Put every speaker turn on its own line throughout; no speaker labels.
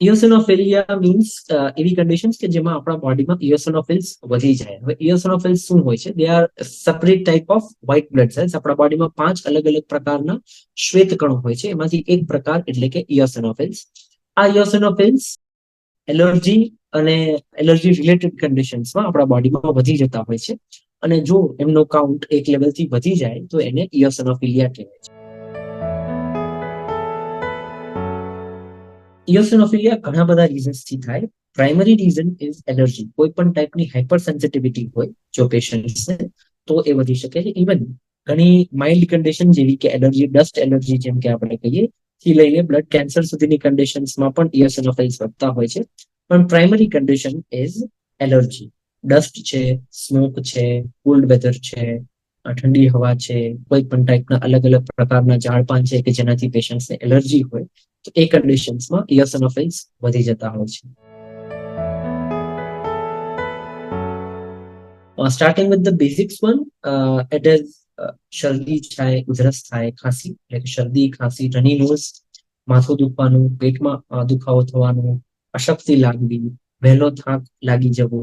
ઇયોસનોફિલિયા means એવી conditions કે જેમાં આપણા બોડીમાં ઇયોસનોફિલ્સ વધી જાય. હવે ઇયોસનોફિલ્સ શું હોય છે? They are separate type of white blood cells આપણા બોડીમાં પાંચ અલગ અલગ પ્રકારના શ્વેત કણો હોય છે. એમાંથી એક પ્રકાર એટલે કે ઇયોસનોફિલ્સ આ ઇયોસનોફિલ્સ એલર્જી અને એલર્જી રિલેટેડ કન્ડિશન્સમાં આપણા બોડીમાં વધી જતા હોય છે. અને જો એમનો કાઉન્ટ એક લેવલથી વધી જાય, તો એને ઇયોસનોફિલિયા કહેવાય છે. ઇયોસનોફિલિયા ઘણા બધા રીઝન્સથી થાય. પ્રાઇમરી રીઝન ઇઝ એલર્જી કોઈ પણ ટાઈપની હાઇપર સેન્સિટિવિટી હોય, જો પેશન્ટ્સને તો એ વધી શકે છે. ઇવન ઘણી માઇલ્ડ કન્ડિશન જેવી કે એલર્જી ડસ્ટ એલર્જી જેમ કે આપણે કહીએ, થી લઈને બ્લડ કેન્સર સુધીની કન્ડિશન્સમાં પણ ઇયોસિનોફિલ્સ વધતા હોય છે. પણ primary condition is allergy dust છે સ્મોક છે કોલ્ડ વેધર છે ઠંડી હવા છે, કોઈ પણ ટાઈપના અલગ અલગ પ્રકારના ઝાડપાન છે કે જેનાથી પેશન્ટને એલર્જી હોય, તો એ કન્ડિશન્સમાં ઇયોસનોફિલ્સ વધી જતા હોય છે. Starting with the basics one it is શરદી થાય, ઉધરસ થાય, ખાંસી, એટલે કે શરદી, ખાંસી રની નોઝ માથું દુખવાનું, પેટમાં દુખાવો થવાનું, અશક્તિ લાગવી, વહેલો થાક લાગી જવો,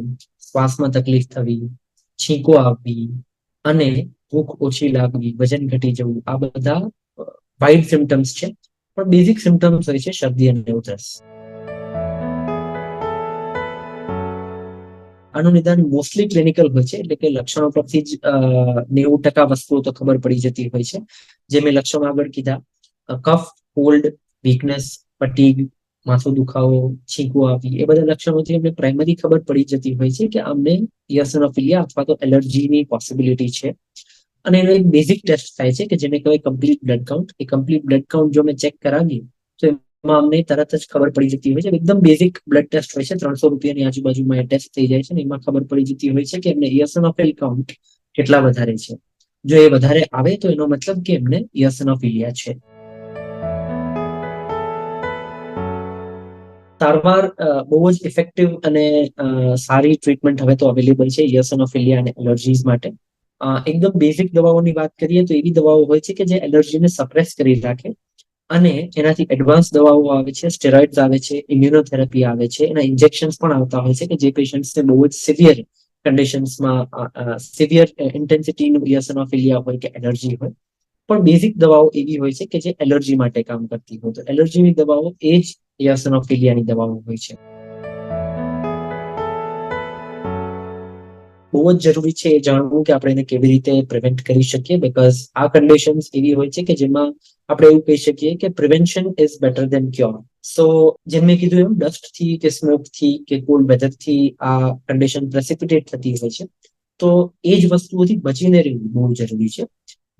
શ્વાસમાં તકલીફ થવી, છીંકો આવવી, અને ભૂખ ઓછી લાગવી, વજન ઘટી જવું, આ બધા વાઇડ સિમ્ટમ્સ છે. પણ બેઝિક સિમ્ટમ્સ હોય છે શરદી અને ઉધરસ. આનું નિદાન મોસ્ટલી ક્લિનિકલ હોય છે, એટલે કે લક્ષણો પરથી જ નેવું ટકા વસ્તુઓ તો ખબર પડી જતી હોય છે, જે મેં લક્ષણો આગળ કીધા. કફ કોલ્ડ વીકનેસ ફટીગ માથું દુખાવો છીંકો આવી, એ બધા લક્ષણોથી અમને પ્રાઇમરી ખબર પડી જતી હોય છે કે અમને યસનોફિલિયા અથવા તો એલર્જીની પોસિબિલિટી છે. અને એનો એક બેઝિક ટેસ્ટ થાય છે કે જેને કહેવાય કમ્પ્લીટ બ્લડ કાઉન્ટ એ કમ્પ્લીટ બ્લડ કાઉન્ટ જો મેં ચેક કરાવીએ, તો એમાં અમને તરત જ ખબર પડી જતી હોય છે. એકદમ બેઝિક બ્લડ ટેસ્ટ હોય છે. ત્રણસો રૂપિયાની આજુબાજુમાં એ ટેસ્ટ થઈ જાય છે અને એમાં ખબર પડી જતી હોય છે કે એમને ઇયોસનોફિલ કાઉન્ટ કેટલા વધારે છે. જો એ વધારે આવે તો એનો મતલબ કે એમને ઇયોસનોફિલિયા છે. સારવાર બહુ જ ઇફેક્ટિવ અને સારી ટ્રીટમેન્ટ હવે તો અવેલેબલ છે ઇયોસનોફિલિયા અને એલર્જીઝ માટે. એકદમ બેઝિક દવાઓની વાત કરીએ તો એવી દવાઓ હોય છે કે જે એલર્જીને સપ્રેસ કરી રાખે અને એનાથી એડવાન્સ દવાઓ આવે છે સ્ટેરોઇડ્સ આવે છે ઇમ્યુનોથેરાપી આવે છે, એના ઇન્જેક્શન્સ પણ આવતા હોય છે કે જે પેશન્ટ્સને બહુ જ સિવિયર કન્ડિશન્સમાં સિવિયર ઇન્ટેન્સિટીનું ઇયોસનોફિલિયા હોય કે એલર્જી હોય. પણ બેઝિક દવાઓ એવી હોય છે કે જે એલર્જી માટે કામ કરતી હોય. તો એલર્જીની દવાઓ એ જ ઇયોસનોફિલિયાની દવાઓ હોય છે. બહુ જ જરૂરી છે એ જાણવું કે આપણે એને કેવી રીતે પ્રિવેન્ટ કરી શકીએ. બીકોઝ આ કન્ડિશન્સ એવી હોય છે કે જેમાં આપણે એવું કહી શકીએ કે prevention is better than cure so જેમ મેં કીધું એમ ડસ્ટથી કે સ્મોકથી કે કોલ્ડ વેધરથી આ કન્ડિશન પ્રેસિપિટેટ થતી હોય છે. તો એ જ વસ્તુઓથી બચીને રહેવું બહુ જરૂરી છે.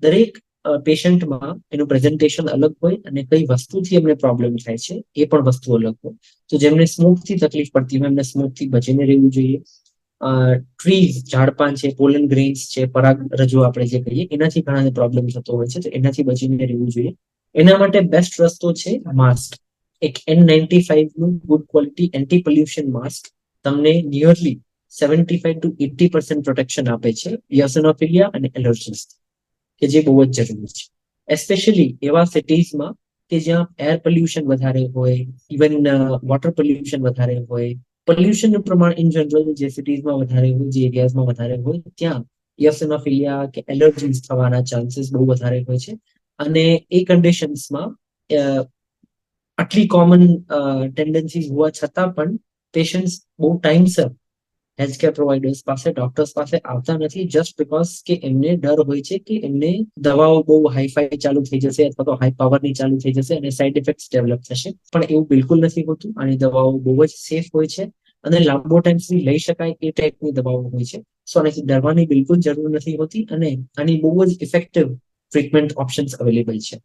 દરેક પેશન્ટમાં એનું પ્રેઝન્ટેશન અલગ હોય અને કઈ વસ્તુથી એમને પ્રોબ્લેમ થાય છે એ પણ વસ્તુ અલગ હોય. તો જેમને સ્મોકથી તકલીફ પડતી હોય એમને સ્મોકથી બચીને રહેવું જોઈએ. ટ્રીઝ ઝાડપાન છે પોલન ગ્રેન્સ છે, પરાગ રજુ આપણે જે કહીએ, એનાથી ઘણા પ્રોબ્લેમ થતો હોય છે, તો એનાથી બચીને રહેવું જોઈએ. એના માટે બેસ્ટ રસ્તો છે માસ્ક એક N ninety ફાઈવનું good quality anti pollution mask તમને nearly seventy five to eighty percent protection આપે છે યસનોફિલિયા અને એલર્જીસ કે જે બહુ જ જરૂરી છે. એસ્પેશિયલી એવા સિટીઝમાં કે જ્યાં એર પોલ્યુશન વધારે હોય ઇવન વોટર પોલ્યુશન વધારે હોય પોલ્યુશનનું પ્રમાણ ઇન જનરલ જે સિટીઝમાં વધારે હોય, જે એરિયાઝમાં વધારે હોય, ત્યાં યસેનોફિલિયા કે એલર્જીસ થવાના ચાન્સીસ બહુ વધારે હોય છે. અને એ કન્ડિશન્સમાં આટલી કોમન ટેન્ડન્સીઝ હોવા છતાં પણ પેશન્ટ્સ બહુ ટાઈમસર હેલ્થકેર પ્રોવાઈડર્સ પાસે ડોક્ટર્સ પાસે આવતા નથી જસ્ટ બીકોઝ કે એમને ડર હોય છે કે એમને દવાઓ બહુ હાઈફાઈ ચાલુ થઈ જશે અથવા તો હાઈ પાવરની ચાલુ થઈ જશે અને સાઈડ ઇફેક્ટ ડેવલપ થશે. પણ એવું બિલકુલ નથી હોતું આની દવાઓ બહુ જ સેફ હોય છે. અને લાંબો ટાઈમ સુધી લઈ શકાય એ ટાઈપની દવાઓ હોય છે. સો આનાથી ડરવાની બિલકુલ જરૂર નથી હોતી અને આની બહુ જ ઇફેક્ટિવ ટ્રીટમેન્ટ ઓપ્શન્સ અવેલેબલ છે.